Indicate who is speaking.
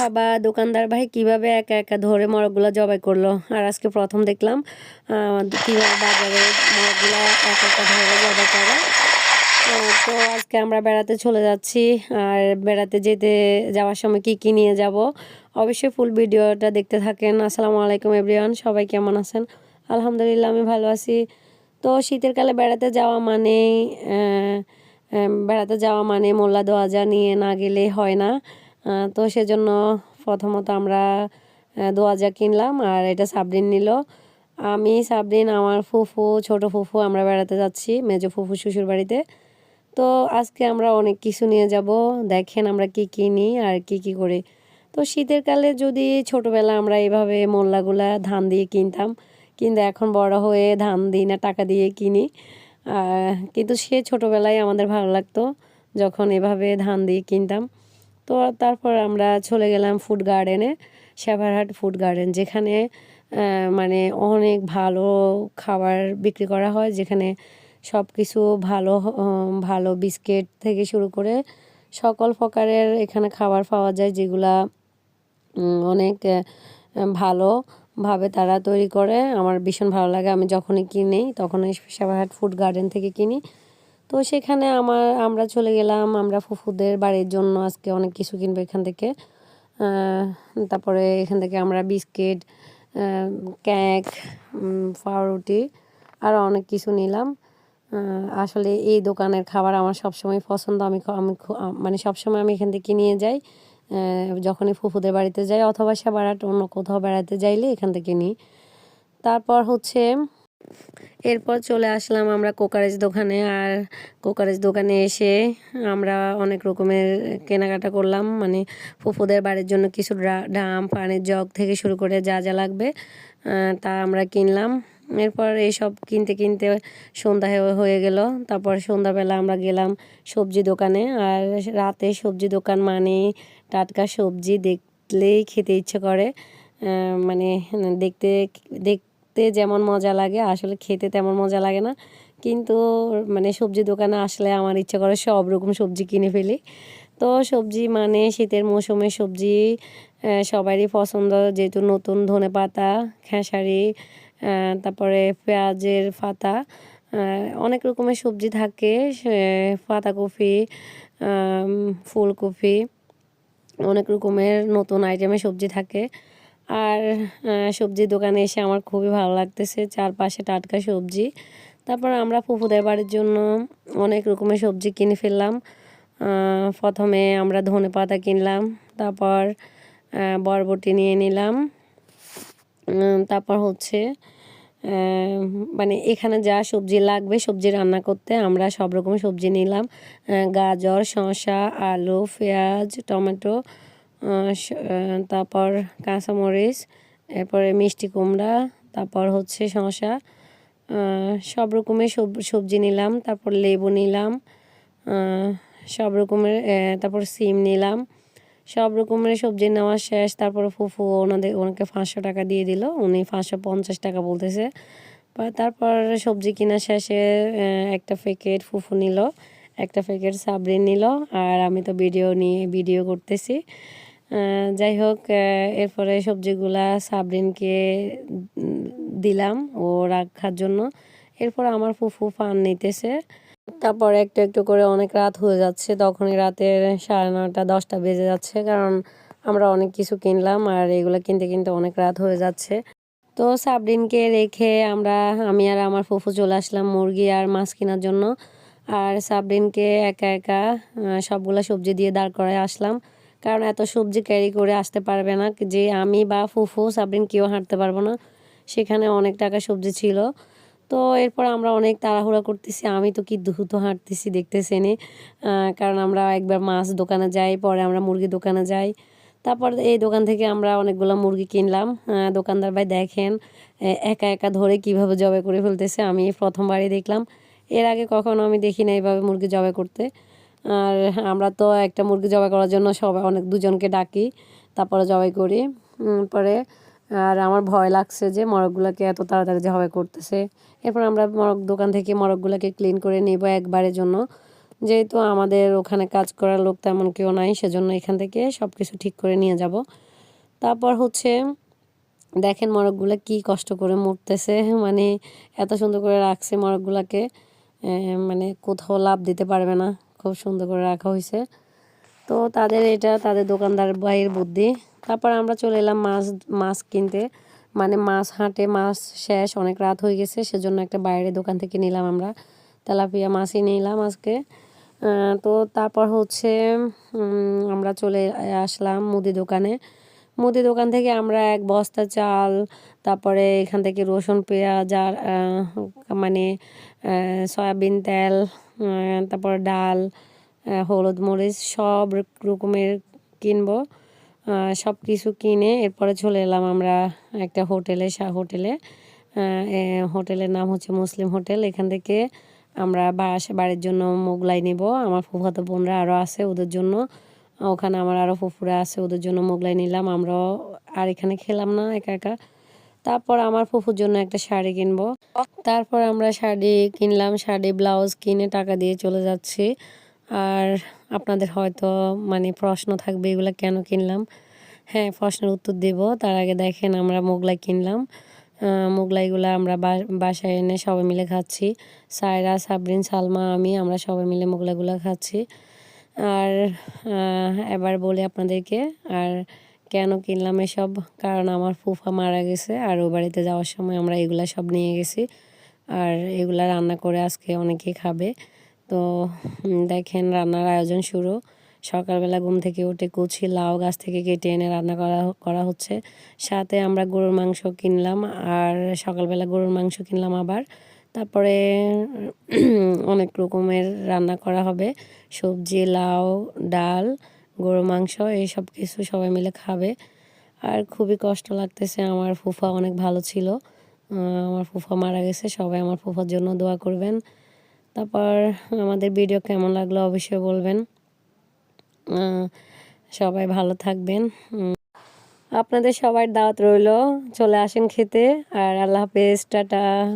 Speaker 1: ভাবা দোকানদার ভাই কীভাবে একা একা ধরে মরগুলো জবাই করল? আর আজকে প্রথম দেখলাম কীভাবে বাজারে মরগুলো একা একা ধরে জবাই করে। তো আজকে আমরা বেড়াতে চলে যাচ্ছি, আর বেড়াতে যেতে যাওয়ার সময় কি কি নিয়ে যাব? অবশ্যই ফুল ভিডিওটা দেখতে থাকেন। আসসালামু আলাইকুম এভরিওয়ান সবাই কেমন আছেন? আলহামদুলিল্লাহ আমি ভালো আছি। তো শীতের কালে বেড়াতে যাওয়া আহ, বেড়াতে যাওয়া মানে মোল্লা দোয়াজা নিয়ে না গেলে হয় না। তো সেজন্য প্রথমত আমরা দোয়াজা কিনলাম আর এটা সাবরিন নিল। আমি সাবরিন আমার ফুফু ছোট ফুফু আমরা বেড়াতে যাচ্ছি মেজো ফুফু শ্বশুর বাড়িতে। তো আজকে আমরা অনেক কিছু নিয়ে যাব দেখেন আমরা কি কী নিই আর কি কি করি। তো শীতের কালে যদি ছোটবেলা আমরা এভাবে মোল্লাগুলা ধান দিয়ে কিনতাম কিন্তু এখন বড় হয়ে ধান দিই না টাকা দিয়ে কিনি। কিন্তু সে ছোটবেলায় আমাদের ভালো লাগতো যখন এভাবে ধান দিয়ে কিনতাম। তো তারপর আমরা চলে গেলাম ফুড গার্ডেনে সেভারহাট ফুড গার্ডেন যেখানে মানে অনেক ভালো খাবার বিক্রি করা হয় যেখানে সব কিছু ভালো ভালো বিস্কিট থেকে শুরু করে সকল প্রকারের এখানে খাবার পাওয়া যায় যেগুলা অনেক আহ, ভালোভাবে তারা তৈরি করে। আমার ভীষণ ভালো লাগে। আমি যখনই কিনি, তখনই সেবাহাট ফুড গার্ডেন থেকে কিনি। তো সেখানে আমার, আমরা চলে গেলাম। আমরা ফুফুদের বাড়ির জন্য আজকে অনেক কিছু কিনবো এখান থেকে। তারপরে এখান থেকে আমরা বিস্কিট কেক পাউরুটি আরও অনেক কিছু নিলাম। আসলে এই দোকানের খাবার আমার সবসময় পছন্দ। আমি আমি মানে সবসময় আমি এখান থেকে নিয়ে যাই। যখনই ফুফুদের বাড়িতে যাই অথবা সে অন্য কোথাও বেড়াতে যাইলে এখান থেকে নিই। তারপর হচ্ছে এরপর চলে আসলাম আমরা কোকারেজ দোকানে আর কোকারেজ দোকানে এসে আমরা অনেক রকমের কেনাকাটা করলাম। মানে ফুফুদের বাড়ির জন্য কিছু ড্রা- ড্রাম, পানির জগ থেকে শুরু করে যা যা লাগবে তা আমরা কিনলাম। এরপর এইসব কিনতে কিনতে সন্ধ্যা হয়ে- গেল। তারপর সন্ধ্যাবেলা আমরা গেলাম সবজি দোকানে। আর রাতে সবজি দোকান মানে টাটকা সবজি দেখলেই খেতে ইচ্ছে করে। মানে দেখতে দেখতে যেমন মজা লাগে, আসলে খেতে তেমন মজা লাগে না। কিন্তু মানে সবজি দোকানে আসলে আমার ইচ্ছে করে সব রকম সবজি কিনে ফেলি। তো সবজি মানে শীতের মৌসুমে সবজি সবারই পছন্দ। যেহেতু নতুন ধনে পাতা খেসারি তারপরে পেঁয়াজের পাতা অনেক রকমের সবজি থাকে পাতাকপি ফুলকপি অনেক রকমের নতুন আইটেমের সবজি থাকে। আর আহ, সবজির দোকানে এসে আমার খুবই ভালো লাগতেছে চারপাশে টাটকা সবজি। তারপর আমরা ফুফুদের বাড়ির জন্য অনেক রকমের সবজি কিনে ফেললাম। প্রথমে আমরা ধনে পাতা কিনলাম তারপর বরবটি নিয়ে নিলাম। তারপর হচ্ছে মানে এখানে যা সবজি লাগবে, সবজি রান্না করতে আমরা সব রকম সবজি নিলাম। গাজর, শসা, আলু, পেঁয়াজ, টমেটো তারপর কাঁচামরিচ, এরপরে মিষ্টি কুমড়া, তারপর হচ্ছে শসা। সব রকমের সব- সবজি নিলাম, তারপর লেবু নিলাম সব রকমের তারপর সিম নিলাম। সব রকমের সবজি নেওয়া শেষ। তারপর ফুফু ওনাদের ওনাকে পাঁচশো টাকা দিয়ে দিল। উনি পাঁচশো পঞ্চাশ টাকা বলতেছে। তারপর সবজি কেনা শেষে একটা প্যাকেট ফুফু নিল, একটা প্যাকেট সাবরিন নিল, আর আমি তো ভিডিও নিয়ে ভিডিও করতেছি। যাই হোক এরপরে সবজিগুলা সাবরিনকে দিলাম ও রাখার জন্য। এরপর আমার ফুফু পান নিতেছে। তারপর একটু একটু করে অনেক রাত হয়ে যাচ্ছে। তখনই রাতের সাড়ে নটা দশটা বেজে যাচ্ছে। কারণ আমরা অনেক কিছু কিনলাম আর এগুলো কিনতে কিনতে অনেক রাত হয়ে যাচ্ছে। তো সাবরিনকে রেখে আমরা, আমি আর আমার ফুফু চলে আসলাম মুরগি আর মাছ কেনার জন্য। আর সাবরিনকে একা একা সবগুলো সবজি দিয়ে দাঁড় করায় আসলাম। কারণ এত সবজি ক্যারি করে আসতে পারবে না। যে আমি বা ফুফু, সাবরিন কেউ হাঁটতে পারব না। সেখানে অনেক টাকা সবজি ছিল। তো এরপর আমরা অনেক তাড়াহুড়া করতেছি। আমি তো কি দ্রুত হাঁটতেছি দেখতেছি নে কারণ আমরা একবার মাছ দোকানে যাই, পরে আমরা মুরগি দোকানে যাই। তারপর এই দোকান থেকে আমরা অনেকগুলো মুরগি কিনলাম। দোকানদার ভাই দেখেন একা একা ধরে কীভাবে জবাই করে ফেলতেছে, আমি প্রথমবারই দেখলাম। এর আগে কখনো আমি দেখি না এইভাবে মুরগি জবাই করতে। আর আমরা তো একটা মুরগি জবাই করার জন্য সবাই অনেক দুজনকে ডাকি, তারপরে জবাই করি। পরে আর আমার ভয় লাগছে যে মরগগুলোকে এত তাড়াতাড়ি যে হবে করতেছে। এরপর আমরা মরগ, দোকান থেকে মরগগুলোকে ক্লিন করে নিব একবারের জন্য। যেহেতু আমাদের ওখানে কাজ করার লোক তেমন কেউ নাই, সেজন্য এখান থেকে সব কিছু ঠিক করে নিয়ে যাব। তারপর হচ্ছে, দেখেন মরগগুলো কি কষ্ট করে মরতেছে মানে এত সুন্দর করে রাখছে মরগগুলোকে। মানে কোথাও লাভ দিতে পারবে না, খুব সুন্দর করে রাখা হয়েছে। তো তাদের এটা, তাদের দোকানদার ভাইয়ের বুদ্ধি। তারপর আমরা চলে এলাম মাছ মাছ কিনতে। মানে মাছ হাঁটে, মাছ শেষ, অনেক রাত হয়ে গেছে, সেজন্য একটা বাইরে দোকান থেকে নিলাম আমরা। তেলাপিয়া মাছই নিলাম আজকে। তো তারপর হচ্ছে আমরা চলে আসলাম মুদি দোকানে। মুদি দোকান থেকে আমরা এক বস্তা চাল, তারপরে এখান থেকে রসুন, পেঁয়াজ আর মানে সয়াবিন তেল তারপর ডাল হলুদ মরিচ সব রকমের কিনবো। সব কিছু কিনে এরপরে চলে এলাম আমরা একটা হোটেলে সা- হোটেলে। হোটেলের নাম হচ্ছে মুসলিম হোটেল। এখান থেকে আমরা বাসা, বাড়ির জন্য মোগলাই নিব। আমার ফুফাতো বোনরা আরও আছে ওদের জন্য। ওখানে আমার আরও ফুফুরা আছে, ওদের জন্য মোগলাই নিলাম। আমরাও আর এখানে খেলাম না একা একা। তারপর আমার ফুফুর জন্য একটা শাড়ি কিনবো। তারপর আমরা শাড়ি কিনলাম। শাড়ি, ব্লাউজ কিনে টাকা দিয়ে চলে যাচ্ছি। আর আপনাদের হয়তো মানে প্রশ্ন থাকবে, এগুলো কেন কিনলাম? হ্যাঁ প্রশ্নের উত্তর দেব। তার আগে দেখেন, আমরা মোগলাই কিনলাম। মোগলাইগুলো আমরা বাসায় এনে সবাই মিলে খাচ্ছি। সায়রা, সাবরিন, সালমা, আমি, আমরা সবাই মিলে মোগলাইগুলো খাচ্ছি। আর এবার বলে আপনাদেরকে, আর কেন কিনলাম এসব? কারণ আমার ফুফা মারা গেছে, আর ও বাড়িতে যাওয়ার সময় আমরা এগুলা সব নিয়ে গেছি। আর এগুলা রান্না করে আজকে অনেকে খাবে। তো দেখেন রান্নার আয়োজন শুরু। সকালবেলা ঘুম থেকে উঠে কুচি, লাউ গাছ থেকে কেটে এনে রান্না করা করা হচ্ছে। সাথে আমরা গরুর মাংস কিনলাম আর সকালবেলা গরুর মাংস কিনলাম আবার। তারপরে অনেক রকমের রান্না করা হবে। সবজি, লাউ, ডাল গরু মাংস, এই সব কিছু সবাই মিলে খাবে। আর খুবই কষ্ট লাগতেছে, আমার ফুফা অনেক ভালো ছিল। আমার ফুফা মারা গেছে, সবাই আমার ফুফার জন্য দোয়া করবেন। তারপর আমাদের ভিডিও কেমন লাগল অবশ্যই বলবেন। সবাই ভালো থাকবেন। আপনাদের সবার দাওয়াত রইল, চলে আসেন খেতে, আর আল্লাহ হাফেজ, টাটা।